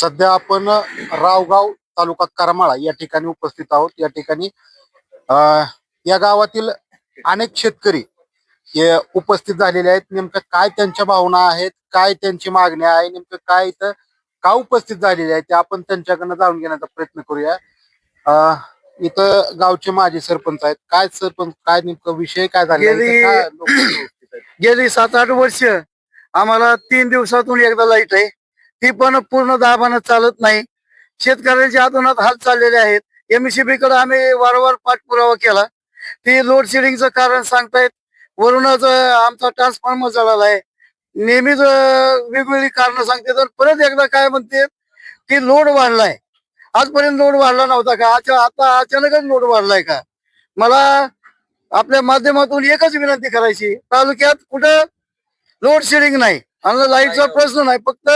सध्या आपण रावगाव तालुका करमाळा या ठिकाणी उपस्थित आहोत. या ठिकाणी या गावातील अनेक शेतकरी हे उपस्थित झालेले आहेत. नेमकं काय त्यांच्या भावना आहेत? काय त्यांची मागणी आहे? नेमकं काय इथं का उपस्थित झालेले आहेत? ते आपण त्यांच्याकडनं जाणून घेण्याचा प्रयत्न करूया. अं, इथं गावचे माजी सरपंच आहेत. काय सरपंच काय नेमकं विषय काय झाले गेली सात आठ वर्ष. आम्हाला तीन दिवसातून एकदा लाइट आहे. ती पण पूर्ण दाबानं चालत नाही. शेतकऱ्यांचे आतोनात हाल चाललेले आहेत. एमसीबी कडे आम्ही वारंवार पाठपुरावा केला. ती लोड शेडिंगचं कारण सांगतायत. वरूनच आमचा ट्रान्सफॉर्मर झालेला आहे. नेहमीच वेगवेगळी कारण सांगते तर परत एकदा काय म्हणते की लोड वाढलाय. आजपर्यंत लोड वाढला नव्हता का? आज आता अचानकच लोड वाढलाय का? मला आपल्या माध्यमातून एकच विनंती करायची. तालुक्यात कुठं लोड शेडिंग नाही. आणि लाईटचा प्रश्न नाही फक्त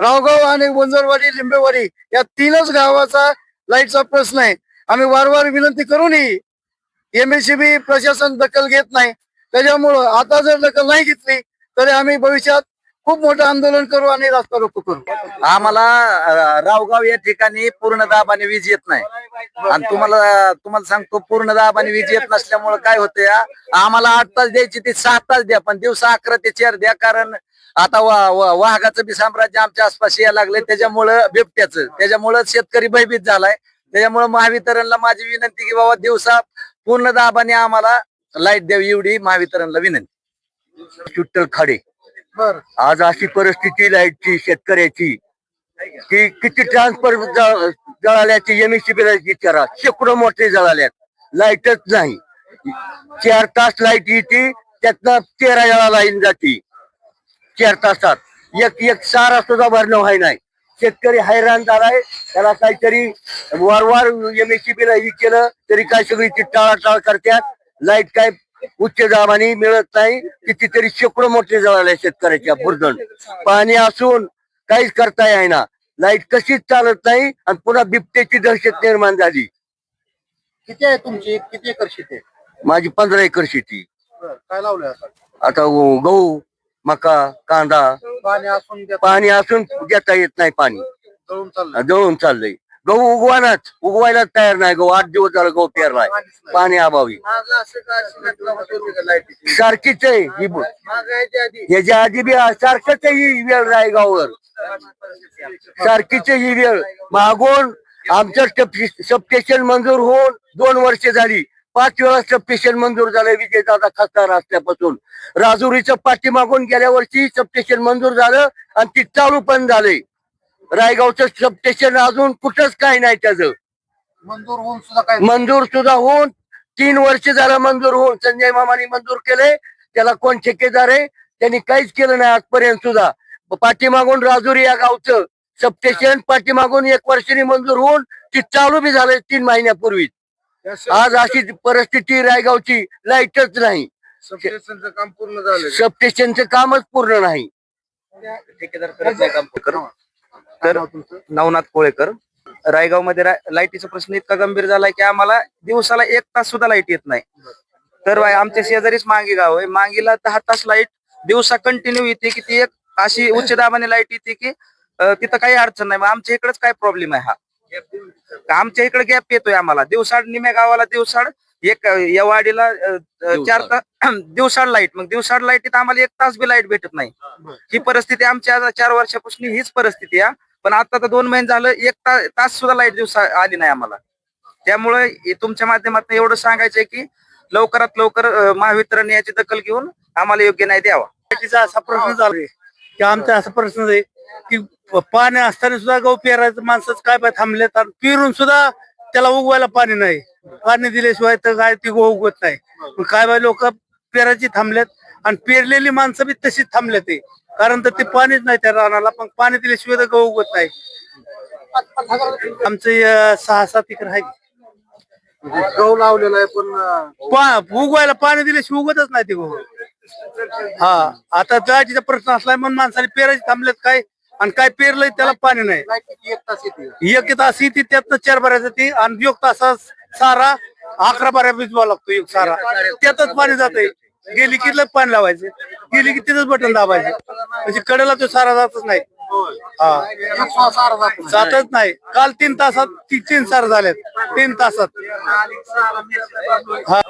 रावगाव आणि वंजरवाडी लिंबेवाडी या तीनच गावाचा लाईटचा प्रश्न आहे. आम्ही वारंवार विनंती करूनही एमएससीबी प्रशासन दखल घेत नाही. त्याच्यामुळं आता जर दखल नाही घेतली तरी आम्ही भविष्यात खूप मोठं आंदोलन करू आणि रस्ता रोको करू. आम्हाला रावगाव या ठिकाणी पूर्ण दाबाने वीज येत नाही. आणि तुम्हाला तुम्हाला सांगतो पूर्ण दाबाने वीज येत नसल्यामुळे काय होतं आम्हाला आठ तास द्यायची ती सात तास द्या पण दिवसा अकरा ते चार द्या कारण आता वा- वा- वाघाचं बी साम्राज्य आमच्या आसपास यायला लागले त्याच्यामुळं बिबट्याचं त्याच्यामुळं शेतकरी भयभीत झालाय. त्याच्यामुळं महावितरणला माझी विनंती की बाबा दिवसा पूर्ण दाबाने आम्हाला लाइट द्यावी एवढी महावितरणला विनंती. विठ्ठल खाडे. बर. आज अशी परिस्थिती लाईटची शेतकऱ्याची. की किती ट्रान्सफर जळाल्याची एमएससी विचारा. शेकडो मोठे जळाल्यात. लाईटच नाही. चार तास लाइट येते त्यातनं तेरा वेळा लाईन जाते. चार तासात एक एक सारा सुद्धा भरणं व्हाय नाही. शेतकरी हैराण झालाय त्याला काहीतरी वारंवार एमएससी ही केलं तरी काय सगळी ती टाळाटाळ करतात लाइट काय उच्च दाबाने मिळत नाही. कितीतरी शेकडो मोठे जळाले शेतकऱ्याच्या बुरदण पाणी असून काहीच करता येईना. लाइट कशीच चालत नाही आणि पुन्हा बिबट्याची दहशत निर्माण झाली. किती आहे तुमची? किती एकर शेती आहे? माझी पंधरा एकर शेती. काय लावलंय आता? आता ग- गहू मका कांदा पाणी असून द्या पाणी असून देता येत नाही पाणी. जळून चाललंय. जळून चाललंय. गहू उगवानाच उगवायला तयार नाही गहू. आठ दिवस झाला गहू पेरलाय. पाणी अभावी. सारखीच आहे ही ह्याच्या आधी. बी सारखंच ही वेळ रायगाववर. सारखीच ही वेळ. मागून आमचं सबस्टेशन मंजूर होऊन दोन वर्ष झाली. पाच वेळा सबस्टेशन मंजूर झालं विजयदादा खासदार असल्यापासून. राजुरीचं पाठीमागून गेल्या वर्षी सबस्टेशन मंजूर झालं आणि ती चालू पण झाले. रायगावचं सबस्टेशन अजून कुठंच काही नाही त्याचं. मंजूर होऊन सुद्धा काय मंजूर सुद्धा होऊन तीन वर्ष झालं मंजूर होऊन संजय मामाने मंजूर केले त्याला कोण ठेकेदार आहे? त्यांनी काहीच केलं नाही आजपर्यंत सुद्धा. पाठीमागून राजुरी या गावचं सबस्टेशन पाठीमागून एक वर्षाने मंजूर होऊन ती चालू बी झालंय तीन महिन्यापूर्वी आज अशी परिस्थिती रायगावची लाईटच नाही. सबस्टेशनचं काम पूर्ण झालं सबस्टेशनचं कामच पूर्ण नाही. ठेकेदार करत नाही काम करून. तर नवनाथ कोळेकर. रायगावमध्ये लाईटीचा प्रश्न इतका गंभीर झालाय की आम्हाला दिवसाला एक तास सुद्धा लाइट येत नाही. तर बाय आमच्या शेजारीच मांगी गाव आहे. मांगीला दहा तास लाइट दिवसा कंटिन्यू येते की ती एक अशी उच्च दाबाने लाइट येते की अं, तिथं काही अडचण नाही. मग आमच्या इकडेच काय प्रॉब्लेम आहे हा? आमच्या इकडे गॅप येतोय आम्हाला. दिवसाड निम्या गावाला दिवसाड एक या वाडीला चार तास दिवसाड लाइट मग दिवसाड लाईटीत आम्हाला एक तास बी लाइट भेटत नाही. ही परिस्थिती आमच्या चार वर्षापासून हीच परिस्थिती आहे. पण आता तर दोन महिने झालं एक ता- तास सुद्धा लाइट दिवसा आली नाही आम्हाला. त्यामुळे हे तुमच्या माध्यमातून एवढं सांगायचंय की लवकरात लवकर महावितरण याची दखल घेऊन आम्हाला योग्य न्याय द्यावा. असा प्रश्न झालाय की आमचा असा प्रश्न आहे की पाणी असताना सुद्धा गहू पेरायचं माणसंच काय पाय थांबलेत आणि पेरून सुद्धा त्याला उगवायला पाणी नाही. पाणी दिल्याशिवाय तर काय ती गहू उगवत नाही. काय बाय लोक पेरायची थांबलेत आणि पेरलेली माणसं बी तशीच थांबलेत ते. कारण तर ते पाणीच नाही त्या रानाला पण पाणी दिल्याशिवाय तर गहू उगवत नाही. आमचं सहा सात एकर आहे. गहू लावलेला आहे पण उगवायला पाणी दिल्याशिवाय उगतच नाही ते गहू. हा आता जायचा प्रश्न असलाय म्हणून माणसाने पेरायचे थांबलेत काय? आणि काय पेरलंय त्याला पाणी नाही. एक तास येते. त्यातनं चार भरायचं ती आणि एक तासा सारा अकरा बाऱ्या भिजवा लागतो एक सारा. त्यातच पाणी जातंय. गेली की पाणी लावायचं गेली की तिथंच बटन दाबायचं. म्हणजे कडेला तो सारा जातच नाही. हा. जात. जातच नाही. काल तीन तासात ती- तीन सार झालेत. तीन तासात. हा.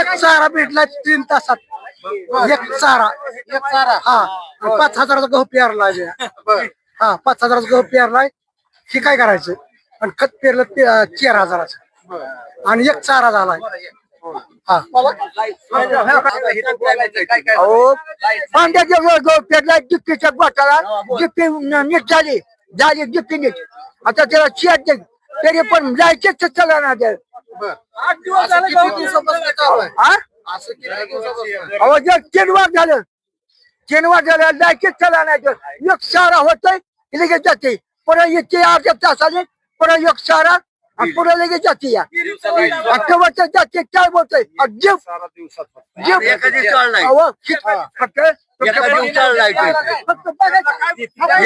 एक चारा भेटला तीन तासात. एक चारा एक चारा. हा. पाच हजाराचा गहू पेरला हा पाच हजाराचा गहू पेरलाय हे काय करायचं? आणि खत पेरलं ते अं, चार हजाराचं. आणि एक चारा झालाय हा. अहो. पांड्याच्या वर गहू पेरलाय डिप्पीच्या गोटाला डिप्पी न- नीट झाली. झाली डिप्पी नीट. आता त्याला शेत दे तरी पण जायचेच चला ना ते. दिवस असं किती दिवसापासून आहे? किती? अहो जर तीनवार झालं तीनवार झालं लायकीच चला नाही एक सारा होतोय लगेच जाते. परत येते अर्ध्या तासाने परत एक सारा आणि पुढे लगेच जाते या. आठवड्यात जाते. काय बोलतोय? जीव. जीव. अहो, शिक- फक्त- फक्त बघायचं.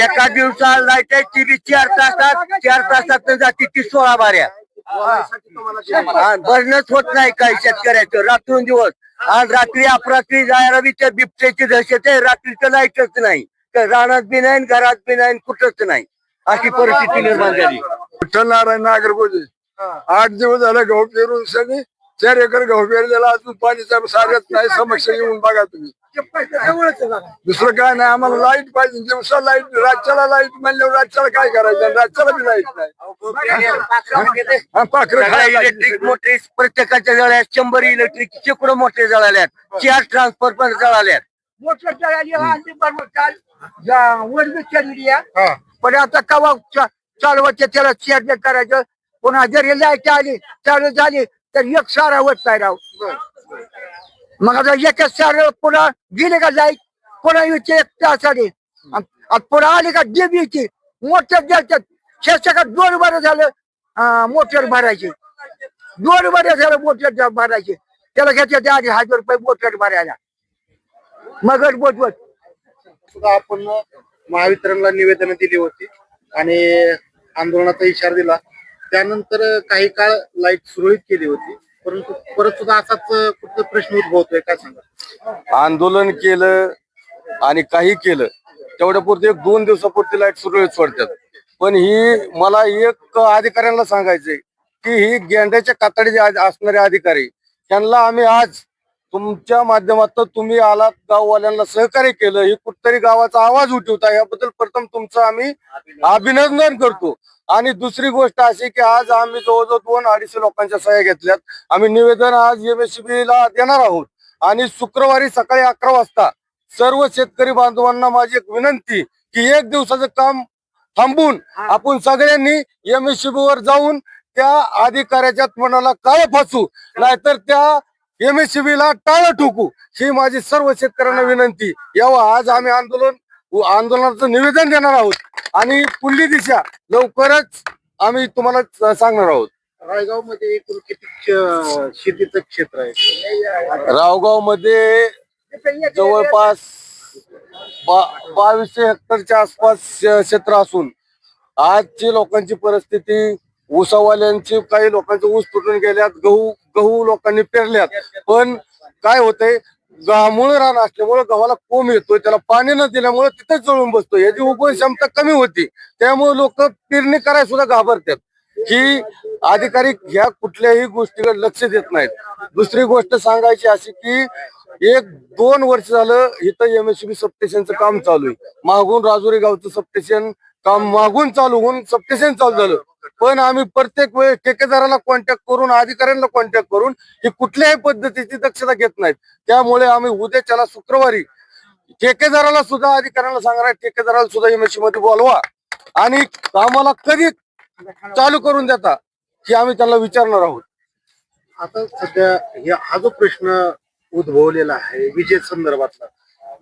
एका दिवसाला लाइट आहे ती बी चार तासात चार तासात जाते ती सोळा बाऱ्या. आणि भरणच होत नाही काही शेतकऱ्याचं. रात्रून दिवस आणि रात्री अपरात्री जायला बी त्या बिबट्याची दहशत आहे. रात्रीचं लाईटच नाही. तर रानात बी नाही घरात बी नाही कुठंच नाही. अशी परिस्थिती निर्माण झाली. विठ्ठल नारायण नागरगोजे आठ दिवस झाले गहू पेरून सनी चार एकर गहू पेरलेला अजून पाणीचा साऱ्यात नाही. समस्या येऊन बघा तुम्ही. दुसरं काय नाही आम्हाला लाइट पाहिजे. दिवसा लाइट रातच्याला लाइट म्हणल्यावर रातच्याला काय करायचं? रातच्याला बी लाइट नाही. पाखरं इलेक्ट्रिक मोटरी प्रत्येकाच्या जळाल्यात शंभर इलेक्ट्रिक शेकडो मोठे जळाल्यात. चार ट्रान्सफर पण जळाल्यात. मोटर जळाली. हा. पण आता कवा चालवायचं त्याला चेअर करायचं? पुन्हा जर लाइट आली चालू झाली तर एक सारा होत नाही राव. मग आता एकच सारा पुन्हा गेले का लाइट पुन्हा येते एक त्या आली पुन्हा आली का जीब येते मोटर द्यायच्यात शेषकात दोन बरं झालं मोटर भरायचे दोन बरं झालं मोटर भरायचे त्याला घेतले आधी हजार रुपये मोटर भरायला मगर बोटवत सुद्धा आपण महावितरणला निवेदन दिली होती आणि आंदोलनाचा इशारा दिला. त्यानंतर काही काळ लाइट सुरळीत केली होती. परंतु परत सुद्धा असाच कुठला प्रश्न उद्भवतोय काय सांगा आंदोलन केलं आणि काही केलं तेवढ्या पुरते एक दोन दिवसापुरती लाइट सुरळीत सोडतात. पण ही मला एक अधिकाऱ्यांना सांगायचंय की ही गेंड्याच्या कातडीचे असणारे अधिकारी त्यांना आम्ही आज तुमच्या माध्यमातून तुम्ही आलात गाववाल्यांना सहकार्य केलं ही कुठतरी गावाचा आवाज उठवता याबद्दल प्रथम तुमचं आम्ही अभिनंदन करतो. आणि दुसरी गोष्ट अशी की आज आम्ही जवळजवळ दोन अडीचशे लोकांच्या सह्या घेतल्यात. आम्ही निवेदन आज एमएससीबी ला देणार आहोत. आणि शुक्रवारी सकाळी अकरा वाजता सर्व शेतकरी बांधवांना माझी एक विनंती की एक दिवसाचं काम थांबून आपण सगळ्यांनी एमएससीबी वर जाऊन त्या अधिकाऱ्याच्या तोंडाला काळ फासू. नाहीतर त्या एमएससीबी ला टाळ ठोकू ही माझी सर्व शेतकऱ्यांना विनंती. यावं आज आम्ही आंदोलन आंदोलनाचं निवेदन देणार आहोत. आणि पुढली दिशा लवकरच आम्ही तुम्हाला सांगणार आहोत. रायगावमध्ये एकूण किती शेतीचं क्षेत्र आहे? रावगावमध्ये जवळपास बावीसशे हेक्टरच्या आसपास क्षेत्र असून आजची लोकांची परिस्थिती ऊसावाल्यांची काही लोकांचे ऊस तुटून गेल्यात गहू गहू लोकांनी पेरल्यात. पण काय होतंय गव्हामुळे रान असल्यामुळे गव्हाला कोंब येतोय त्याला पाणी न दिल्यामुळे तिथेच जळून बसतो याची उगवण क्षमता कमी होती. त्यामुळे लोक पेरणी करायला सुद्धा घाबरतात. की अधिकारी ह्या कुठल्याही गोष्टीकडे लक्ष देत नाहीत. दुसरी गोष्ट सांगायची अशी की एक दोन वर्ष झालं इथं एमएससीबी सबस्टेशनचं काम चालू आहे. मागून राजुरी गावचं सबस्टेशन काम मागून चालू होऊन सबस्टेशन चालू झालं. पण आम्ही प्रत्येक वेळेस ठेकेदाराला कॉन्टॅक्ट करून अधिकाऱ्यांना कॉन्टॅक्ट करून ही कुठल्याही पद्धतीची दक्षता घेत नाहीत. त्यामुळे आम्ही उद्याच्याला शुक्रवारी ठेकेदाराला सुद्धा अधिकाऱ्यांना सांगणार ठेकेदाराला सुद्धा एमएससी मध्ये बोलवा. आणि कामाला कधी चालू करून देता हे आम्ही त्यांना विचारणार आहोत. आता सध्या हे हा जो प्रश्न उद्भवलेला आहे विजय संदर्भातला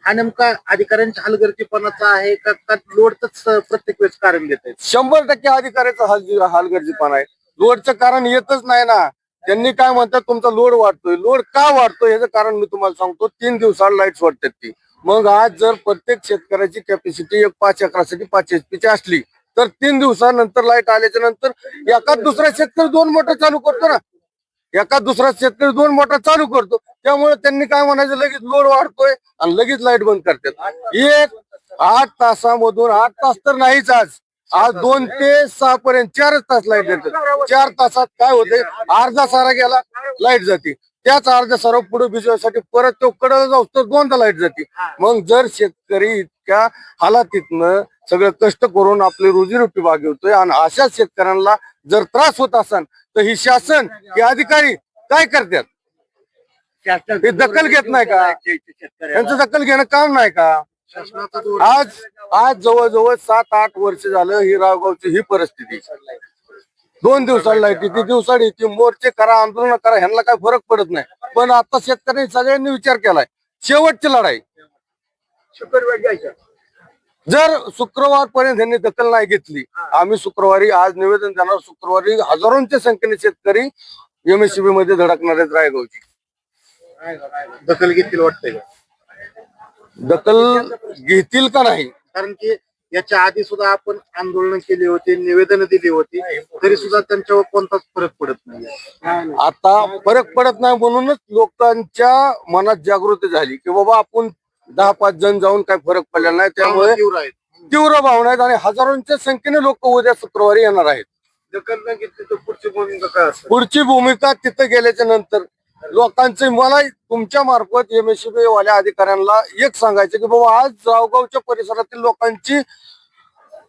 हा नेमका अधिकाऱ्यांच्या हलगर्जीपणाचा आहे का? का लोडच प्रत्येक वेळेस कारण देत आहे शंभर टक्के अधिकाऱ्याचा हाल हालगर्जीपणा आहे. लोडचं कारण येतच नाही ना. त्यांनी काय म्हणतात तुमचा लोड वाढतोय. लोड का वाढतोय याचं कारण मी तुम्हाला सांगतो तीन दिवसाला लाइट वाटतात ती. मग आज जर प्रत्येक शेतकऱ्याची कॅपॅसिटी एक पाच एकरासाठी पाच एच ची असली तर तीन दिवसानंतर लाइट आल्याच्यानंतर एका दुसरा शेतकरी दोन मोटर चालू करतो ना. एका दुसरा शेतकरी दोन मोटर चालू करतो. त्यामुळे त्यांनी काय म्हणायचं लगेच लोड वाढतोय आणि लगेच लाइट बंद करतात. एक आठ तासामधून आठ तास तर नाहीच आज. आज दोन ते सहा पर्यंत चारच तास लाइट जाते चार तासात काय होते अर्धा सारा गेला लाइट जाते. त्याच अर्ध्या सारा पुढे भिजवायसाठी परत तो कडला जाऊ तर दोनदा लाइट जाते. मग जर शेतकरी इतक्या हालातीतनं सगळं कष्ट करून आपली रोजीरोटी बागवतोय आणि अशा शेतकऱ्यांना जर त्रास होत असेल तर ही शासन हे अधिकारी काय करतात? हे दखल घेत नाही का? यांचं दखल घेणं काम नाही का? आज आज जवळजवळ सात आठ वर्ष झालं ही रावगावची ही परिस्थिती. दोन दिवसाला लाइट येते दिवसाला येते मोर्चे करा आंदोलन करा ह्यांना काय फरक पडत नाही. पण आता शेतकऱ्यांनी सगळ्यांनी विचार केलाय शेवटची लढाई. जर शुक्रवार पर्यंत यांनी दखल नाही घेतली आम्ही शुक्रवारी आज निवेदन देणार शुक्रवारी हजारोंच्या संख्येने शेतकरी एमएससीबी मध्ये धडकणार आहेत रायगावची. दखल घेतील वाटतंय दखल घेतील का नाही? कारण की याच्या आधी सुद्धा आपण आंदोलन केली होती निवेदन दिली होती. तरी सुद्धा त्यांच्यावर कोणताच फरक पडत नाही. आता फरक पडत नाही म्हणूनच लोकांच्या मनात जागृती झाली की बाबा आपण दहा पाच जण जाऊन काही फरक पडला नाही. त्यामुळे तीव्र आहेत. तीव्र भावना आहेत आणि हजारोंच्या संख्येने लोक उद्या शुक्रवारी येणार आहेत. पुढची भूमिका काय पुढची भूमिका तिथं गेल्याच्यानंतर लोकांचे मला तुमच्या मार्फत एमएससीबी वाल्या अधिकाऱ्यांना एक सांगायचं की बाबा आज जावगावच्या परिसरातील लोकांची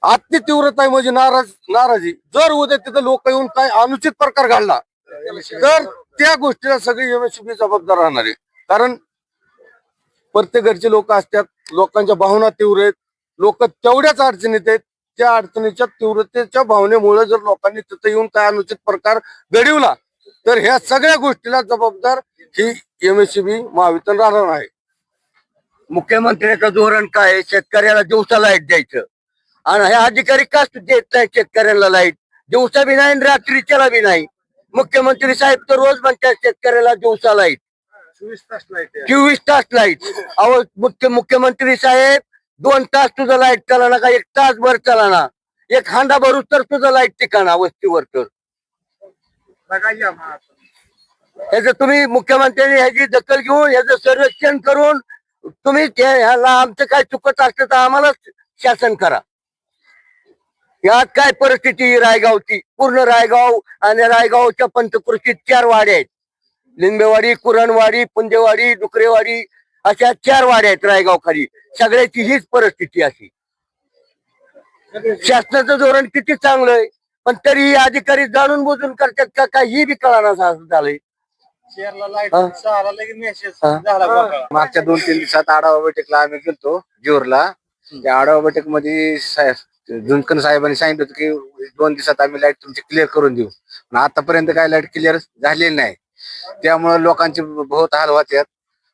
अति तीव्रता म्हणजे नाराज नाराजी. जर उद्या तिथं लोक येऊन काय अनुचित प्रकार घडला तर त्या गोष्टीला सगळी एमएससीबी जबाबदार राहणार आहे. कारण प्रत्येक घरचे लोक असतात लोकांच्या भावना तीव्र आहेत लोक तेवढ्याच अडचणीत आहेत. त्या अडचणीच्या तीव्रतेच्या भावनेमुळे जर लोकांनी तिथं येऊन काय अनुचित प्रकार घडवला तर ह्या सगळ्या गोष्टीला जबाबदार ही एमएससीबी महावितरण राहणार आहे. मुख्यमंत्र्याचं धोरण काय आहे? शेतकऱ्याला दिवसा लाइट द्यायचं. आणि हे अधिकारी का देत नाही शेतकऱ्याला लाइट? दिवसा बी नाही आणि रात्रीच्याला बी नाही. मुख्यमंत्री साहेब तर रोज म्हणतात शेतकऱ्याला दिवसा लाइट. चोवीस तास लाइट चोवीस तास लाइट. अहो मुख्य मुख्यमंत्री साहेब दोन तास तुझं लाइट चालना का? एक तास भर चालना. एक हांडा भरू तर तुझं लाइट ठिकाणा वस्तीवर तर. ह्याचं तुम्ही मुख्यमंत्र्यांनी ह्याची दखल घेऊन याचं सर्वेक्षण करून तुम्ही त्या- ह्याला आमचं काय चुकत असलं तर आम्हालाच शासन करा. यात काय परिस्थिती आहे रायगावची? पूर्ण रायगाव आणि रायगावच्या पंचकृषीत चार वाड्या आहेत. लिंबेवाडी कुरणवाडी पुंजेवाडी डुकरेवाडी अशा चार वाड्या आहेत रायगाव खाली सगळ्याची हीच परिस्थिती अशी. शासनाचं धोरण किती चांगलं आहे? पण तरी अधिकारी जाणून बुजून करतात का काही बी कळणार झालंय? हा? हा. मागच्या दोन तीन दिवसात आढावा बैठकला आम्ही गेलतो जोरला त्या आढावा बैठकमध्ये झुंकन साहेबांनी सांगितलं होतं की दोन दिवसात आम्ही लाइट तुमची क्लिअर करून देऊ. पण आतापर्यंत काय लाइट क्लिअर झालेली नाही. त्यामुळे लोकांचे बहुत हाल होतात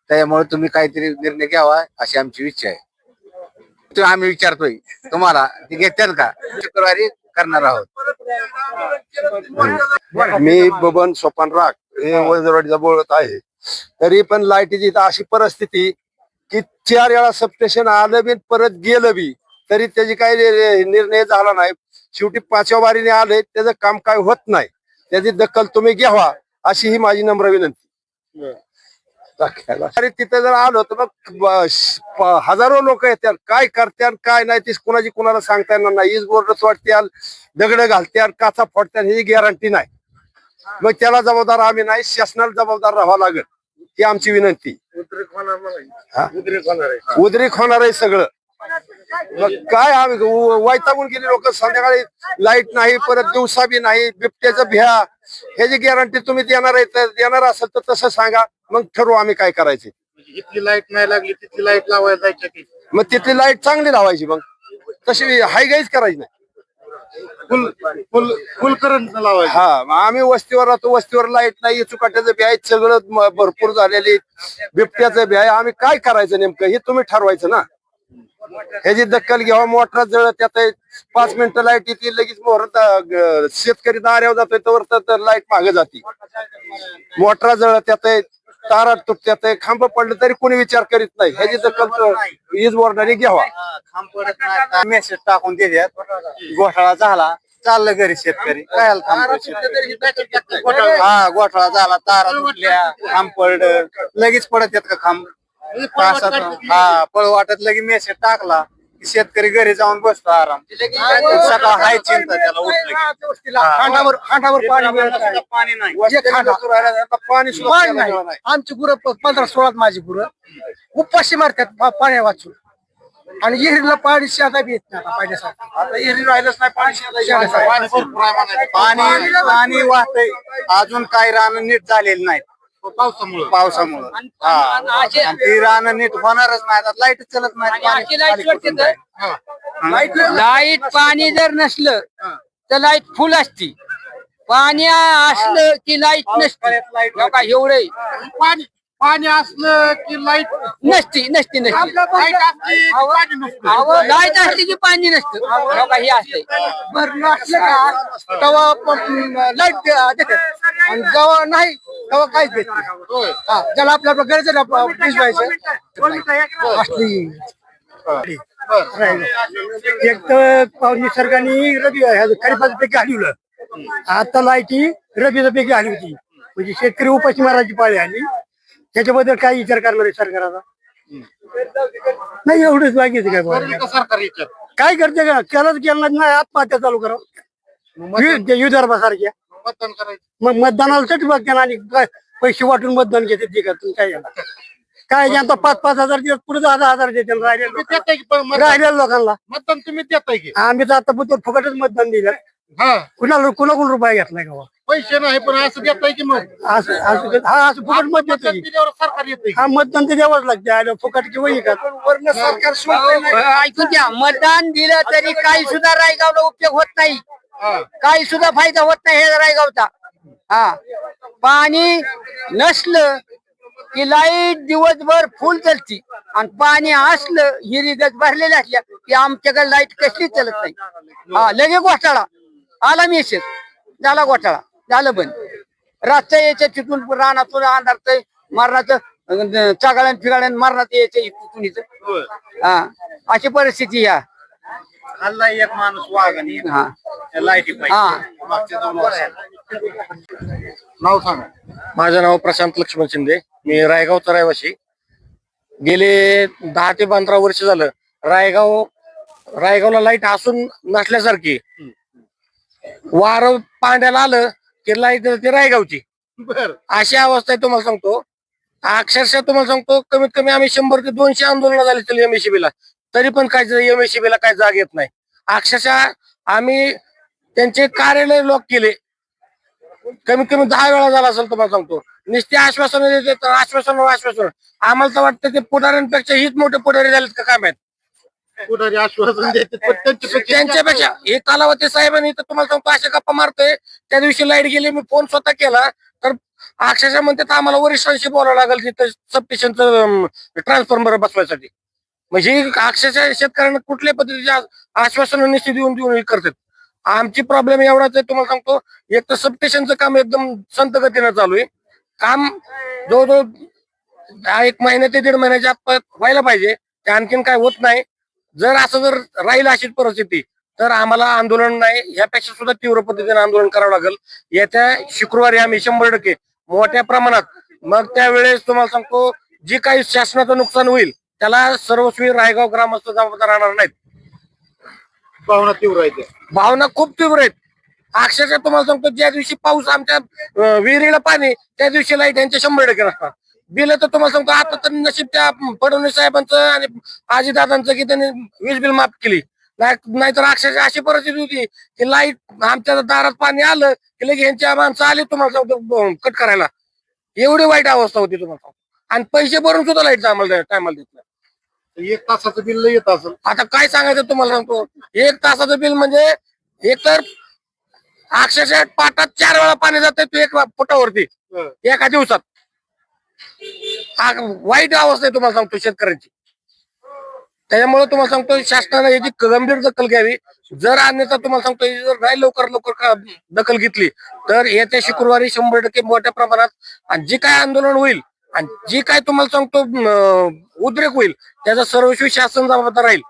त्यामुळे तुम्ही काहीतरी निर्णय घ्यावा अशी आमची इच्छा आहे. तो आम्ही विचारतोय. तुम्हाला ते घेतात का? शुक्रवारी करणार आहोत. मी बबन सोपान राग हे बोलत आहे. तरी पण लाईटीची इथं अशी परिस्थिती की चार वेळा सबस्टेशन आलं बी परत गेलं बी तरी त्याची काही निर्णय झाला नाही. शेवटी पाचव्या बारीने आले त्याचं काम काय होत नाही. त्याची दखल तुम्ही घ्यावा अशी ही माझी नम्र विनंती. अरे तिथे जर आलो तर मग हजारो लोक येतात काय करतात काय नाही ती कुणाची कुणाला सांगता येणार नाही. ईज बोर्ड सोडत्याल दगड घालत्याल काचा फोडत्याल ही गॅरंटी नाही. मग त्याला जबाबदार आम्ही नाही शासनाला जबाबदार राहावं लागेल ही आमची विनंती? उद्रेक होणार आहे. सगळं. मग काय आम्ही व- वैतागून गेले लोक संध्याकाळी लाइट नाही परत दिवसा बी नाही बिबट्याचं भ्या. ह्याची गॅरंटी तुम्ही देणार आहे तर देणार असेल तर तसं सांगा. मग ठरवू आम्ही काय करायचे. इथली लाइट नाही लागली तिथली लाइट लावायला जायच्या की? मग तिथली लाइट चांगली लावायची मग. तशी हायगाईच करायची नाही. फुल फुल फुल करंट लावायचं. हा मग आम्ही वस्तीवर राहतो वस्तीवर लाइट नाही चुकाट्याचं बी आहे सगळं म- भरपूर झालेली बिबट्याचं बी आहे आम्ही काय करायचं नेमकं? हे तुम्ही ठरवायचं ना. ह्याची दखल घ्यावा मोटर जळ त्यात पाच मिनिटं लाइट येते लगेच मोहर शेतकरी दाऱ्यावर जातोय तर तर लाइट मागे जाते. मोटरा जळ त्यात तारा तुटत्यात खांब पडलं तरी कोणी विचार करीत नाही. ह्याची दखल वीज बोर्डाने घ्यावा. मेसेज टाकून देतात घोटाळा झाला. चाललं घरी शेतकरी. काय हा घोटाळा झाला. तारा तुटल्या खांब पडलं. लगेच पडत येत का खांब? हा पळ वाटत लगेच मेसेज टाकला. शेतकरी घरी जाऊन बसतो आराम. सकाळ हाय चिंता त्याला उठलं की. खांडावर खांडावर पाणी मिळत नाही. पाणी नाही. जे खांडा- पाणी सुद्धा पाणी नाही. नाही. आमची गुरं प- पंधरा सोळा माझी गुरं. उपाशी मारतात पा- पाण्या वाचून. आणि विहिरीला पाणी शेता बी येत नाही आता पाण्यासाठी आता एरी राहिलंच नाही पाणी. पाणी. पाणी पाणी वाहतंय. अजून काही रानं नीट झालेली नाहीत. पावसामुळे. पावसामुळे. हा. आणि ती रानं नीट होणारच नाही. आता लाइट चलत नाही. पाणी कुठून जाईल? हा. लाइट पाणी जर नसलं तर लाइट फुल असती. पाणी असलं की लाइट नसती. हो का एवढे पाणी पाणी असलं की लाइट नसती. नसती नसती लाइट असली की पाणी नसतं. लाइट असली की पाणी नसतं. हो का हे असते भरणं असलं का तेव्हा लाइट आणि जेव्हा नाही तेव्हा काहीच देत नाही. हा, ज्याला आपल्या भिजवायचं असली. एक तर पाऊस निसर्गाने रबी खरीपाचं पीक घालवलं. आता लाईटी रबीचं पीक घाली होती म्हणजे शेतकरी उपाशी मारायची पाळी आली त्याच्याबद्दल काय विचार करणार आहे सरकाराचा नाही एवढंच बाकीचं काय बोलायचं. सरकार याच्यात? काय करते का केलंच केलं नाही आत्महत्या चालू करा युदर्भासारख्या मतदान करायचं मग मतदानाला साठी बघते आणि काय पैसे वाटून मतदान घेते ते का तुम्ही काय याला? काय जनता पाच पाच हजार दिवस पुढे दहा दहा हजार देते राहिलेल्या तुम्ही लोकांना. देताय की पण मतदान? राहिलेल्या लोकांना मतदान तुम्ही देताय की आम्ही तर आता फुकटच मतदान दिलं हा कुणाला कुणाकडून रुपये घेतलाय का? पैसे नाही पण असं देताय की मग? असं असं हा असं फुकट मत देतो मतदान की दिल्यावर सरकार येते हा मतदान ते द्यावंच लागते आलं फुकट किंवा हे का? वरनं सरकार सोडतंय नाही. अहो, ऐकून घ्या मतदान दिलं तरी काही सुद्धा रायगावला उपयोग होत नाही. काही सुद्धा फायदा होत नाही हे रायगावचा. हा. पाणी नसलं की लाइट दिवसभर फुल चालती आणि पाणी असलं हिरीगत भरलेले असल्या की आमच्याकडे लाइट कसलीच चालत नाही. हा लगे घोटाळा. आला मेसेज झाला घोटाळा. झालं बंद रातचं यायचं तिथून रानातून अंधारतय मरणाचं चागाळ्यान फिगाळ्यान मरणात यायचं इथून इथं हा. अशी परिस्थिती या. हल्ला एक माणूस वाघ आणि एक. हा. लाईटी हा. पाहिजे मागच्या दोन वर्षात. नाव सांगा. माझं नाव प्रशांत लक्ष्मण शिंदे. मी रायगावचा रहिवासी गेले दहा ते पंधरा वर्ष झालं. रायगाव रायगावला लाइट असून नसल्यासारखी. वार पांड्याला आलं. की लाइट ते रायगावची. बर. अशी अवस्था आहे तुम्हाला सांगतो. अक्षरशः तुम्हाला सांगतो कमीत कमी आम्ही शंभर ते दोनशे आंदोलन झाले तरी एमएससीबी ला. तरी पण काय एमएससीबी ला काय जाग येत नाही. अक्षरशः आम्ही त्यांचे कार्यालय लॉक केले. कमीत कमी दहा वेळा झाला असेल तुम्हाला सांगतो. नुसते आश्वासन देते तर आश्वासन आश्वासन. आम्हाला तर वाटतं ते पुढाऱ्यांपेक्षा हीच मोठे पुढारी झालेत का काय माहीत कुठारी आश्वासन देते पण त्यांच्यापेक्षा त्यांच्यापेक्षा हे कालावती साहेबांनी तर तुम्हाला सांगतो अशा गप्पा मारतोय. त्या दिवशी लाइट गेली मी फोन स्वतः केला. तर अक्षरशः म्हणतात आम्हाला वरिष्ठांशी बोलावं लागेल तिथं सबस्टेशनचं ट्रान्सफॉर्मर बसवायसाठी. म्हणजे अक्षरशः शेतकऱ्यांना कुठल्या पद्धतीचे आश्वासनं निश्चित देऊन देऊन हे करतात. आमची प्रॉब्लेम एवढाच आहे तुम्हाला सांगतो एक तर सबस्टेशनचं काम एकदम संत गतीनं चालू आहे. काम जवळजवळ एक महिन्या ते दीड महिन्याच्या आत व्हायला पाहिजे. ते आणखीन काय होत नाही. जर असं जर राहील अशीच परिस्थिती तर आम्हाला आंदोलन नाही. यापेक्षा सुद्धा तीव्र पद्धतीने आंदोलन करावं लागेल. येत्या शुक्रवारी आम्ही शंभर टक्के मोठ्या प्रमाणात. मग त्यावेळेस तुम्हाला सांगतो जी काही शासनाचं नुकसान होईल त्याला सर्वस्वी रायगाव ग्रामस्थ जबाबदार राहणार नाहीत. भावना तीव्र आहे ते भावना खूप तीव्र आहेत. अक्षरशः तुम्हाला सांगतो ज्या दिवशी पाऊस आमच्या विहिरीला पाणी त्या दिवशी लाइट यांचे शंभर टक्के नसतात बिल तर तुम्हाला सांगतो. आता तर नशीब त्या फडणवीस साहेबांचं आणि आजीदादांचं की त्यांनी वीज बिल माफ केली. नाही- नाहीतर अक्षरशः अशी परिस्थिती होती की लाइट आमच्या दारात पाणी आलं की लगे यांच्या माणसं आली तुम्हाला सांगतो कट करायला. एवढी वाईट अवस्था होती तुम्हाला आणि पैसे भरून सुद्धा लाइट आम्हाला टायमाला देत नाही. एक तासाचं बिल येत असेल. आता काय सांगायचं तुम्हाला सांगतो. एक तासाचं बिल म्हणजे एक तर अक्षरशः पाटात चार वेळा पाणी जाते तू एक फुटावरती. एका दिवसात. वाईट अवस्था आहे तुम्हाला सांगतो शेतकऱ्यांची. त्याच्यामुळे तुम्हाला सांगतो शासनाने याची गंभीर दखल घ्यावी. जर अन्यथा तुम्हाला सांगतो जर नाही लवकर लवकर दखल घेतली तर येत्या शुक्रवारी शंभर टक्के मोठ्या प्रमाणात आणि जे काय आंदोलन होईल आणि जे काय तुम्हाला सांगतो उद्रेक होईल त्याचा सर्वस्वी शासन जबाबदार राहील.